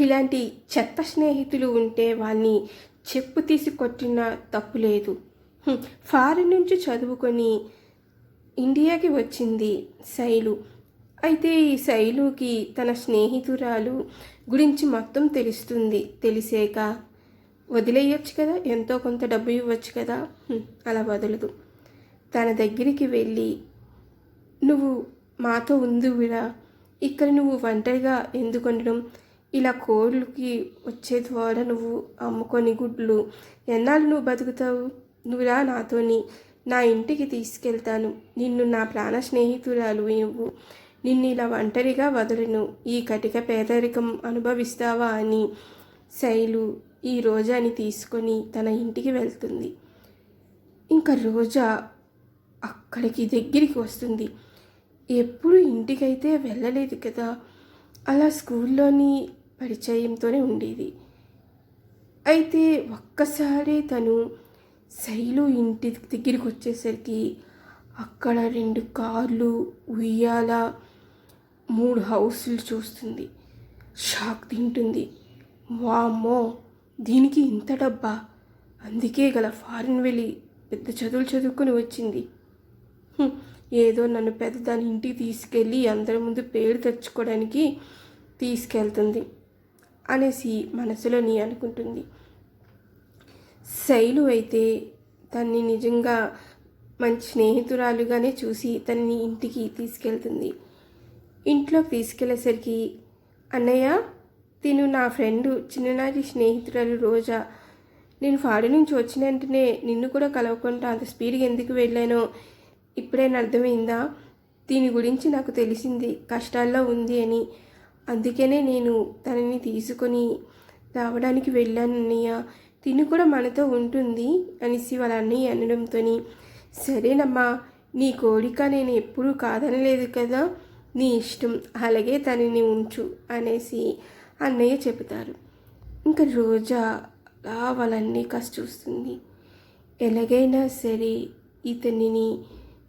ఇలాంటి చెత్త స్నేహితులు ఉంటే వాళ్ళని చెప్పు తీసి కొట్టిన తప్పు లేదు. ఫారిన్ నుంచి చదువుకొని ఇండియాకి వచ్చింది శైలు. అయితే ఈ శైలుకి తన స్నేహితురాలు గురించి మొత్తం తెలుస్తుంది. తెలిసాక వదిలేయొచ్చు కదా? ఎంతో కొంత డబ్బు ఇవ్వచ్చు కదా? అలా వదలదు. తన దగ్గరికి వెళ్ళి నువ్వు మాతో ఉందివిరా ఇక్కడ నువ్వు ఒంటరిగా ఎందుకు ఉండడం? ఇలా కోళ్ళకి వచ్చే ద్వారా నువ్వు అమ్ముకొని గుడ్లు ఎన్నాళ్ళు నువ్వు బతుకుతావు? నువ్వురా నాతోని. నా ఇంటికి తీసుకెళ్తాను. నిన్ను నా ప్రాణ స్నేహితురాలు నువ్వు నిన్ను ఇలా ఒంటరిగా వదలను. ఈ కటిక పేదరికం అనుభవిస్తావా అని శైలు ఈ రోజాని తీసుకొని తన ఇంటికి వెళ్తుంది. ఇంకా రోజా అక్కడికి దగ్గరికి వస్తుంది. ఎప్పుడు ఇంటికైతే వెళ్ళలేదు కదా అలా స్కూల్లోని పరిచయంతోనే ఉండేది. అయితే ఒక్కసారి తను శైలు ఇంటి దగ్గరికి వచ్చేసరికి అక్కడ రెండు కార్లు ఉయ్యాల మూడు హౌస్లు చూస్తుంది. షాక్ తింటుంది. వామ్మో! దీనికి ఇంత డబ్బా? అందుకే గల ఫారిన్ వెళ్ళి పెద్ద చదువులు చదువుకొని వచ్చింది. ఏదో నన్ను పెద్ద దాని ఇంటికి తీసుకెళ్ళి అందరి ముందు పేరు తెచ్చుకోవడానికి తీసుకెళ్తుంది. అనేసి మనసులోని అనుకుంటుంది. శైలు అయితే తన్ని నిజంగా మంచి స్నేహితురాలుగానే చూసి తనని ఇంటికి తీసుకెళ్తుంది. ఇంట్లోకి తీసుకెళ్ళేసరికి అన్నయ్య తిను నా ఫ్రెండ్ చిన్ననాటి స్నేహితురాలు రోజా. నేను ఫారి నుంచి వచ్చిన వెంటనే నిన్ను కూడా కలవకుండా అంత స్పీడ్గా ఎందుకు వెళ్ళానో ఇప్పుడైనా అర్థమైందా? దీని గురించి నాకు తెలిసింది కష్టాల్లో ఉంది అని అందుకనే నేను తనని తీసుకొని రావడానికి వెళ్ళాను అన్నయ్య తిని కూడా మనతో ఉంటుంది అనేసి వాళ్ళ అన్నయ్య అనడంతో సరేనమ్మా నీ కోరిక నేను ఎప్పుడూ కాదనలేదు కదా నీ ఇష్టం అలాగే తనని ఉంచు అనేసి అన్నయ్య చెబుతారు. ఇంకా రోజా అలా వాళ్ళన్నీ కష్ట చూస్తుంది. ఎలాగైనా సరే ఇతనిని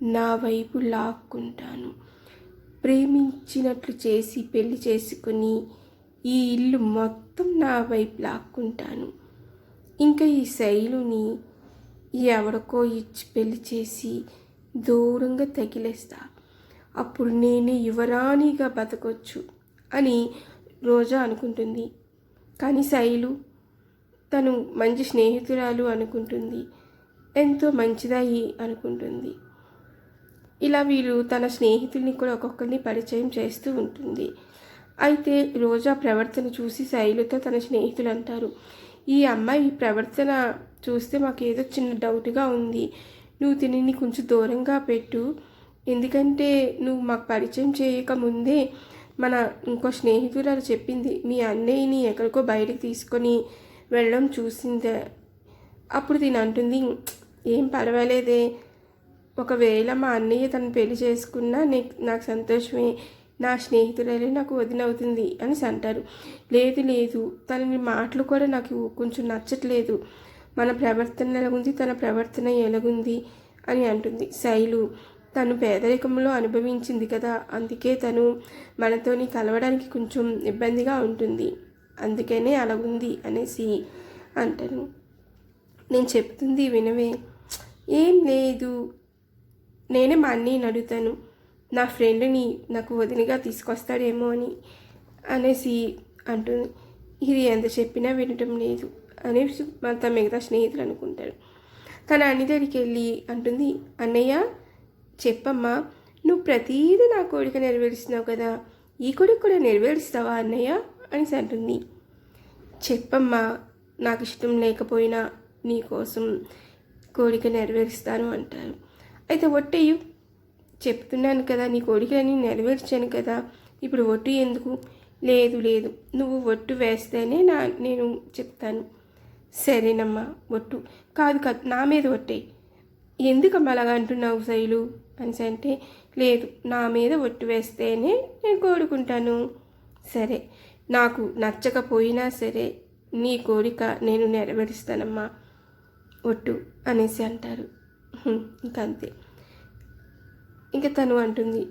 నా వైపు లాక్కుంటాను. ప్రేమించినట్లు చేసి పెళ్ళి చేసుకుని ఈ ఇల్లు మొత్తం నా వైపు లాక్కుంటాను. ఇంకా ఈ శైలుని ఎవరికో ఇచ్చి పెళ్ళి చేసి దూరంగా తగిలేస్తా. అప్పుడు నేనే యువరాణిగా బతకొచ్చు అని రోజా అనుకుంటుంది. కానీ శైలు తను మంచి స్నేహితురాలు అనుకుంటుంది. ఎంతో మంచిదాయి అనుకుంటుంది. ఇలా వీళ్ళు తన స్నేహితుల్ని కూడా ఒక్కొక్కరిని పరిచయం చేస్తూ ఉంటుంది. అయితే రోజా ప్రవర్తన చూసి శైలుతో తన స్నేహితులు అంటారు ఈ అమ్మాయి ప్రవర్తన చూస్తే మాకు ఏదో చిన్న డౌట్గా ఉంది. నువ్వు తిని కొంచెం దూరంగా పెట్టు. ఎందుకంటే నువ్వు మాకు పరిచయం చేయకముందే మన ఇంకో స్నేహితురాలు చెప్పింది. మీ అన్నయ్యని ఎక్కడికో బయటకు తీసుకొని వెళ్ళడం చూసిందే. అప్పుడు తిని అంటుంది ఏం పర్వాలేదే. ఒకవేళ మా అన్నయ్య తను పెళ్ళి చేసుకున్నా నీ నాకు సంతోషమే. నా స్నేహితురాలే నాకు వదినవుతుంది అని అంటారు లేదు లేదు. తనని మాటలు కూడా నాకు కొంచెం నచ్చట్లేదు. మన ప్రవర్తన ఎలాగుంది? తన ప్రవర్తన ఎలాగుంది? అని అంటుంది శైలు. తను పేదరికంలో అనుభవించింది కదా. అందుకే తను మనతోని కలవడానికి కొంచెం ఇబ్బందిగా ఉంటుంది. అందుకనే అలాగుంది అనేసి అంటాను నేను చెప్తుంది వినవే. ఏం లేదు. నేనే మా అన్నయ్యని అడుగుతాను నా ఫ్రెండ్ని నాకు వదినగా తీసుకొస్తాడేమో అని అనేసి అంటుంది. ఇది ఎంత చెప్పినా వినటం లేదు అనేసి తన మిగతా స్నేహితులు అనుకుంటాడు తన అన్ని దగ్గరికి వెళ్ళి అంటుంది అన్నయ్య చెప్పమ్మా నువ్వు ప్రతీది నా కోరిక నెరవేరుస్తున్నావు కదా ఈ కోరిక కూడా నెరవేరుస్తావా అన్నయ్య? అనేసి అంటుంది. చెప్పమ్మా నాకు ఇష్టం లేకపోయినా నీకోసం కోరిక నెరవేరుస్తాను అంటారు. అయితే ఒట్టేయు. చెప్తున్నాను కదా నీ కోరికలని నెరవేర్చాను కదా. ఇప్పుడు ఒట్టు ఎందుకు? లేదు లేదు. నువ్వు ఒట్టు వేస్తేనే నా నేను చెప్తాను. సరేనమ్మా ఒట్టు. కాదు కాదు నా మీద ఒట్టేయి. ఎందుకమ్మా అలాగా అంటున్నావు శైలు? అని అంటే లేదు నా మీద ఒట్టు వేస్తేనే నేను కోరుకుంటాను. సరే నాకు నచ్చకపోయినా సరే నీ కోరిక నేను నెరవేరుస్తానమ్మా. ఒట్టు అనేసి అంటారు. ఇంక అంతే ఇంక తను అంటుంది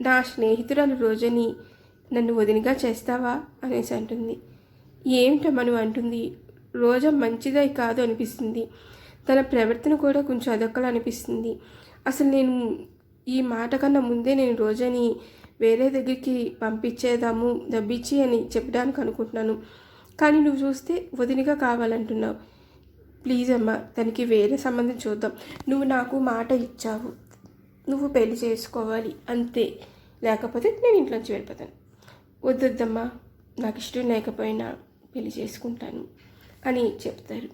నా స్నేహితురాలు రోజని నన్ను వదినగా చేస్తావా? అనేసి అంటుంది. ఏమిటమ్మా అంటుంది. రోజా మంచిదై కాదు అనిపిస్తుంది. తన ప్రవర్తన కూడా కొంచెం అదొక్కలా అనిపిస్తుంది. అసలు నేను ఈ మాట కన్నా ముందే నేను రోజని వేరే దగ్గరికి పంపించేదాము దబ్బిచ్చి అని చెప్పడానికి అనుకుంటున్నాను. కానీ నువ్వు చూస్తే వదినగా కావాలంటున్నావు. ప్లీజ్ అమ్మా తనకి వేరే సంబంధం చూద్దాం. నువ్వు నాకు మాట ఇచ్చావు. నువ్వు పెళ్ళి చేసుకోవాలి అంతే. లేకపోతే నేను ఇంట్లోంచి వెళ్ళిపోతాను. వద్దొద్దమ్మా నాకు ఇష్టం లేకపోయినా పెళ్ళి చేసుకుంటాను అని చెప్తారు.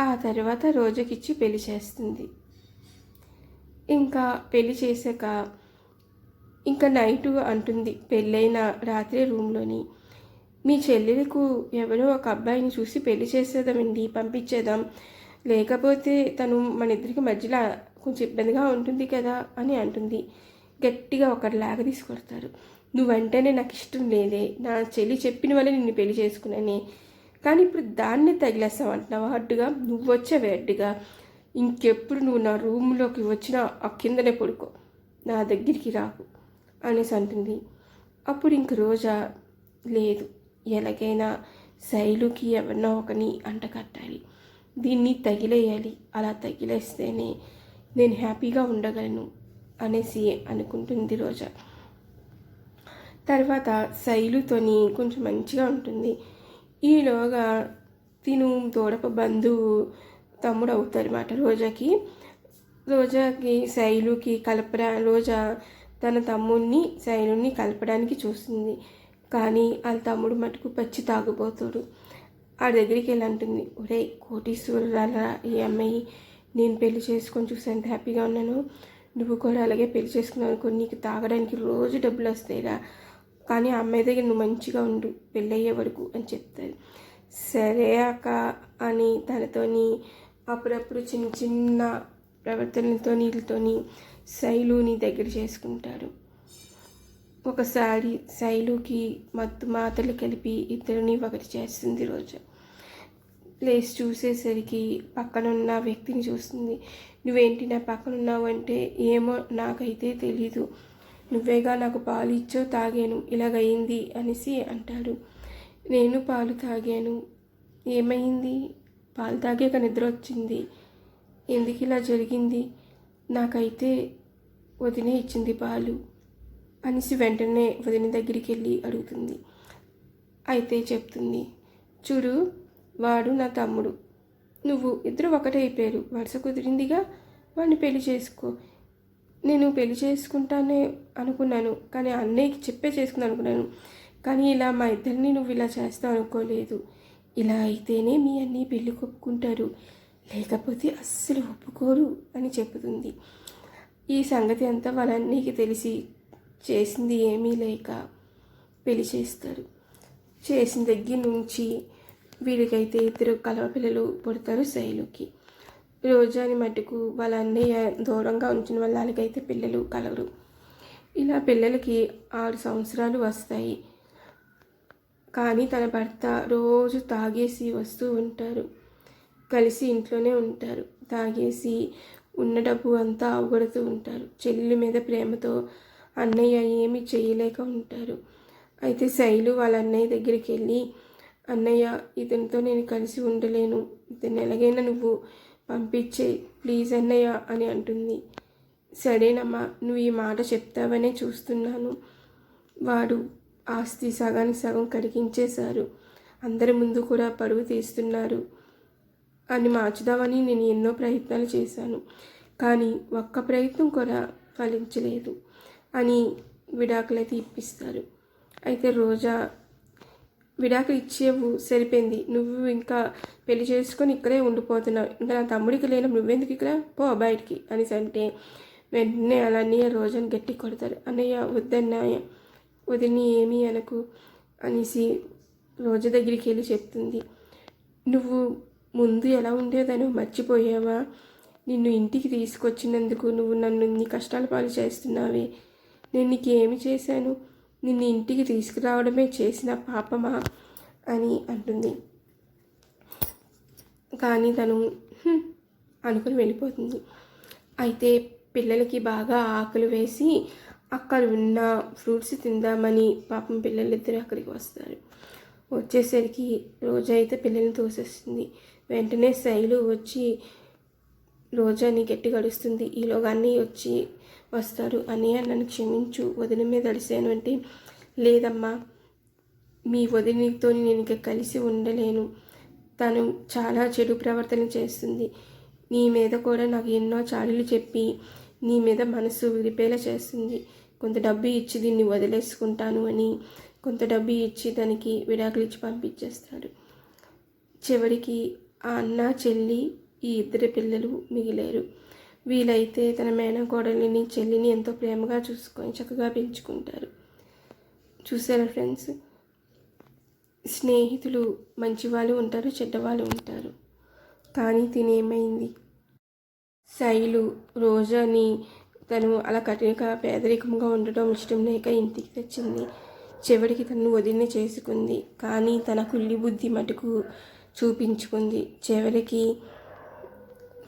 ఆ తర్వాత రోజుకిచ్చి పెళ్ళి చేస్తుంది. ఇంకా పెళ్ళి చేశాక ఇంకా నైటు అంటుంది పెళ్ళైన రాత్రి రూమ్లోని మీ చెల్లెలకు ఎవరో ఒక అబ్బాయిని చూసి పెళ్ళి చేసేదామండి పంపించేద్దాం. లేకపోతే తను మన ఇద్దరికి మధ్యలో కొంచెం ఇబ్బందిగా ఉంటుంది కదా అని అంటుంది. గట్టిగా ఒకరిలాగా తీసుకొడతారు నువ్వంటేనే నాకు ఇష్టం లేదే. నా చెల్లి చెప్పిన వల్ల నిన్ను పెళ్ళి చేసుకున్నానే కానీ ఇప్పుడు దాన్ని తగిలేస్తావు అంటున్నావు. అడ్డుగా నువ్వు వచ్చావే అడ్డుగా. ఇంకెప్పుడు నువ్వు నా రూమ్లోకి వచ్చినా ఆ కిందనే పడుకో. నా దగ్గరికి రాకు అనేసి అంటుంది. అప్పుడు ఇంక రోజా లేదు. ఎలాగైనా శైలుకి ఎవరినో ఒకని అంటకట్టాలి దీన్ని తగిలేయాలి. అలా తగిలేస్తేనే నేను హ్యాపీగా ఉండగలను అనేసి అనుకుంటుంది రోజా. తర్వాత శైలుతోని కొంచెం మంచిగా ఉంటుంది. ఈలోగా తిను తోడప బంధువు తమ్ముడు అవుతారన్నమాట రోజాకి. రోజాకి శైలుకి కలపడా రోజా తన తమ్ముడిని శైలుని కలపడానికి చూస్తుంది. కానీ వాళ్ళ తమ్ముడు మటుకు పచ్చి తాగుబోతాడు. ఆ దగ్గరికి వెళ్ళి అంటుంది ఒరే కోటీశ్వరురాల ఈ అమ్మాయి నేను పెళ్ళి చేసుకొని చూసి ఎంత హ్యాపీగా ఉన్నాను. నువ్వు కూడా అలాగే పెళ్ళి చేసుకున్నావు అనుకో నీకు తాగడానికి రోజు డబ్బులు వస్తాయిరా. కానీ ఆ అమ్మాయి దగ్గర నువ్వు మంచిగా ఉండు పెళ్ళయ్యే వరకు అని చెప్తారు సరే అక్క అని తనతోని అప్పుడప్పుడు చిన్న చిన్న ప్రవర్తనలతో వీళ్ళతోని శైలుని దగ్గర చేసుకుంటారు ఒకసారి శైలుకి మత్తు మాతలు కలిపి ఇద్దరిని ఒకటి చేస్తుంది రోజు. ప్లేస్ చూసేసరికి పక్కనున్న వ్యక్తిని చూస్తుంది. నువ్వేంటి నా పక్కనున్నావు అంటే ఏమో నాకైతే తెలీదు. నువ్వేగా నాకు పాలు ఇచ్చో తాగాను ఇలాగయింది అనేసి అంటాడు. నేను పాలు తాగాను. ఏమైంది? పాలు తాగాక నిద్ర వచ్చింది. ఎందుకు ఇలా జరిగింది? నాకైతే వదినే ఇచ్చింది పాలు. అనేసి వెంటనే వదిన దగ్గరికి వెళ్ళి అడుగుతుంది. అయితే చెప్తుంది చూడు వాడు నా తమ్ముడు. నువ్వు ఇద్దరు ఒకటే అయిపోయారు. వరుస కుదిరిందిగా వాడిని పెళ్ళి చేసుకో. నేను పెళ్ళి చేసుకుంటానే అనుకున్నాను కానీ అన్నయ్యకి చెప్పే చేసుకుందాం అనుకున్నాను. కానీ ఇలా మా ఇద్దరిని నువ్వు ఇలా చేస్తావు అనుకోలేదు. ఇలా అయితేనే మీ అన్నీ పెళ్ళి ఒప్పుకుంటారు. లేకపోతే అస్సలు ఒప్పుకోరు అని చెబుతుంది. ఈ సంగతి అంతా వాళ్ళ అన్నయ్యకి తెలిసి చేసింది ఏమీ లేక పెళ్ళి చేస్తారు. చేసిన దగ్గర నుంచి వీడికైతే ఇద్దరు కలవ పిల్లలు పుడతారు శైలుకి. రోజాని మటుకు వాళ్ళ అన్నయ్య దూరంగా ఉంచిన వల్ల వాళ్ళకైతే పిల్లలు కలగరు ఇలా పిల్లలకి ఆరు సంవత్సరాలు వస్తాయి. కానీ తన భర్త రోజు తాగేసి వస్తూ ఉంటారు. కలిసి ఇంట్లోనే ఉంటారు. తాగేసి ఉన్న డబ్బు అంతా అవగొడుతూ ఉంటారు. చెల్లి మీద ప్రేమతో అన్నయ్య ఏమీ చేయలేక ఉంటారు. అయితే శైలు వాళ్ళ అన్నయ్య దగ్గరికి వెళ్ళి అన్నయ్య ఇతనితో నేను కలిసి ఉండలేను. ఇతను ఎలాగైనా నువ్వు పంపించే ప్లీజ్ అన్నయ్య అని అంటుంది. సరేనమ్మా నువ్వు ఈ మాట చెప్తావనే చూస్తున్నాను. వాడు ఆస్తి సగానికి సగం కడిగించేశారు అందరి ముందు కూడా పరువు తీస్తున్నారు అని మార్చుదామని నేను ఎన్నో ప్రయత్నాలు చేశాను. కానీ ఒక్క ప్రయత్నం కూడా ఫలించలేదు. అని విడాకులైతే ఇప్పిస్తారు. అయితే రోజా విడాకులు ఇచ్చేవు సరిపోయింది. నువ్వు ఇంకా పెళ్ళి చేసుకొని ఇక్కడే ఉండిపోతున్నావు. ఇంకా నా తమ్ముడికి లేను నువ్వెందుకు ఇక్కడ? పో బయటికి అనేసి అంటే వెంటనే అలా అన్నయ్య రోజుని గట్టి కొడతారు అన్నయ్య వద్దన్నయ్య వదిని ఏమీ అనకు అనేసి రోజా దగ్గరికి వెళ్ళి చెప్తుంది. నువ్వు ముందు ఎలా ఉండేదని మర్చిపోయావా? నిన్ను ఇంటికి తీసుకొచ్చినందుకు నువ్వు నన్ను నీ కష్టాల పాలు చేస్తున్నావే. నేను నీకు ఏమి చేశాను? నిన్ను ఇంటికి తీసుకురావడమే చేసిన పాపమా? అని అంటుంది. కానీ తను అనుకుని వెళ్ళిపోతుంది. అయితే పిల్లలకి బాగా ఆకలి వేసి అక్కడ ఉన్న ఫ్రూట్స్ తిందామని పాపం పిల్లలిద్దరూ అక్కడికి వస్తారు. వచ్చేసరికి రోజైతే పిల్లల్ని తోసేస్తుంది. వెంటనే శైలు వచ్చి రోజాని గట్టి గడుస్తుంది. ఈలోగా అన్నయ్య వచ్చి వస్తారు. అన్నయ్య నన్ను క్షమించు. వదిన మీద అడిశాను అంటే లేదమ్మా మీ వదినతో నేను ఇక కలిసి ఉండలేను. తను చాలా చెడు ప్రవర్తన చేస్తుంది. నీ మీద కూడా నాకు ఎన్నో చాడీలు చెప్పి నీ మీద మనసు విడిపేలా చేస్తుంది. కొంత డబ్బు ఇచ్చి దీన్ని వదిలేసుకుంటాను అని కొంత డబ్బు ఇచ్చి దానికి విడాకులు ఇచ్చి పంపించేస్తాడు. చివరికి ఆ అన్న చెల్లి ఈ ఇద్దరు పిల్లలు మిగిలేరు. వీలైతే తన మేనకోడలిని చెల్లిని ఎంతో ప్రేమగా చూసుకొని చక్కగా పెంచుకుంటారు. చూసారా ఫ్రెండ్స్? స్నేహితులు మంచివాళ్ళు ఉంటారు చెడ్డవాళ్ళు ఉంటారు. కానీ తినేమైంది శైలు రోజాని తను అలా కఠినక పేదరికంగా ఉండటం ఇష్టం లేక ఇంటికి తెచ్చింది. చివరికి తను వదిలిన చేసుకుంది. కానీ తన కుల్లి బుద్ధి మటుకు చూపించుకుంది. చివరికి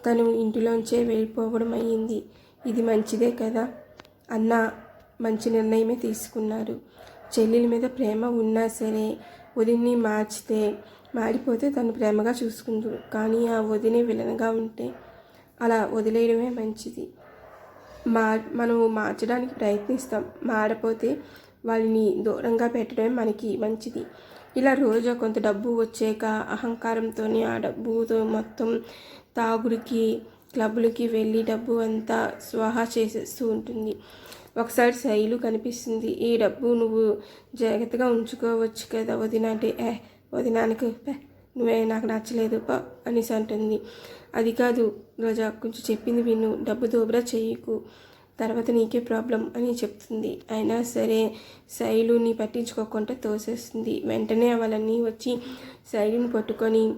తను ఇంటిలోంచే వెళ్ళిపోవడం అయ్యింది. ఇది మంచిదే కదా? అన్న మంచి నిర్ణయమే తీసుకున్నారు. చెల్లెల మీద ప్రేమ ఉన్నా సరే వదిన్ని మార్చితే మారిపోతే తను ప్రేమగా చూసుకుంటాడు కానీ ఆ వదినే విలన్గా ఉంటే అలా వదిలేయడమే మంచిది. మా మనం మార్చడానికి ప్రయత్నిస్తాం. మారపోతే వాళ్ళని దూరంగా పెట్టడమే మనకి మంచిది. ఇలా రోజు కొంత డబ్బు వచ్చాక అహంకారంతో ఆ డబ్బుతో మొత్తం తాగుడికి క్లబ్బులకి వెళ్ళి డబ్బు అంతా స్వాహా చేసేస్తూ ఉంటుంది. ఒకసారి శైలు కనిపిస్తుంది. ఈ డబ్బు నువ్వు జాగ్రత్తగా ఉంచుకోవచ్చు కదా వదిన అంటే ఏ వదినానికి నువ్వే నాకు నచ్చలేదు పా అనేసి అంటుంది. అది కాదు రోజా కొంచెం చెప్పింది విను డబ్బు దోబరా చేయకు తర్వాత నీకే ప్రాబ్లం అని చెప్తుంది. అయినా సరే శైలుని పట్టించుకోకుండా తోసేస్తుంది. వెంటనే వాళ్ళని వచ్చి శైలుని పట్టుకొని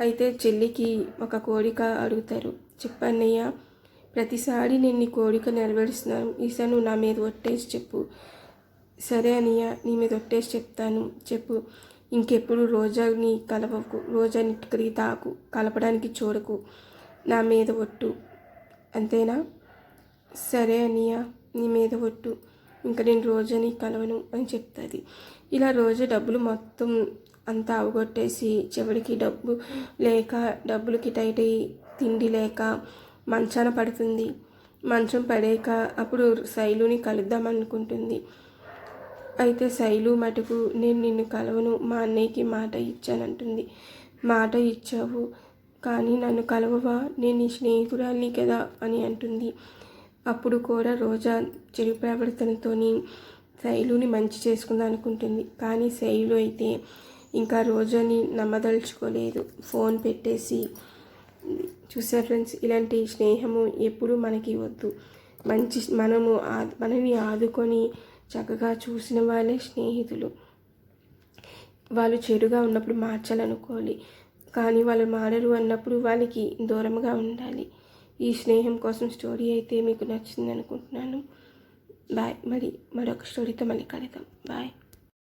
అయితే చెల్లికి ఒక కోరిక అడుగుతారు. చెప్పన్నయ్య ప్రతిసారి నేను నీ కోరిక నెరవేరుస్తున్నాను. ఈసారి నువ్వు నా మీద ఒట్టేసి చెప్పు. సరే అనియ నీ మీద ఒట్టేసి చెప్తాను. చెప్పు. ఇంకెప్పుడు రోజాని కలవకు రోజాని ఇక్కడికి తాకు కలపడానికి చూడకు. నా మీద ఒట్టు. అంతేనా? సరే అనియ నీ మీద ఒట్టు. ఇంకా నేను రోజని కలవను అని చెప్తుంది. ఇలా రోజు డబ్బులు మొత్తం అంతా అవగొట్టేసి చివరికి డబ్బు లేక డబ్బులకి టైట్ అయ్యి తిండి లేక మంచాన పడుతుంది. మంచం పడాక అప్పుడు శైలుని కలుద్దామనుకుంటుంది అయితే శైలు మటుకు నేను నిన్ను కలవను మా అన్నయ్యకి మాట ఇచ్చానంటుంది. మాట ఇచ్చావు కానీ నన్ను కలవవా? నేను నీ స్నేహితురాలిని కదా అని అంటుంది. అప్పుడు కూడా రోజా చెడు ప్రవర్తనతోని శైలుని మంచి చేసుకుందాం అనుకుంటుంది కానీ శైలు అయితే ఇంకా రోజాని నమ్మదలుచుకోలేదు. ఫోన్ పెట్టేసి చూసారు ఫ్రెండ్స్ ఇలాంటి స్నేహము ఎప్పుడు మనకి వద్దు. మంచి మనము మనని ఆదుకొని చక్కగా చూసిన వాళ్ళే స్నేహితులు. వాళ్ళు చెడుగా ఉన్నప్పుడు మార్చాలనుకోవాలి. కానీ వాళ్ళు మారరు అన్నప్పుడు వాళ్ళకి దూరంగా ఉండాలి. ఈ స్నేహం కోసం స్టోరీ అయితే మీకు నచ్చింది అనుకుంటున్నాను బాయ్. మరి మరొక స్టోరీతో మళ్ళీ కలుద్దాం. బాయ్.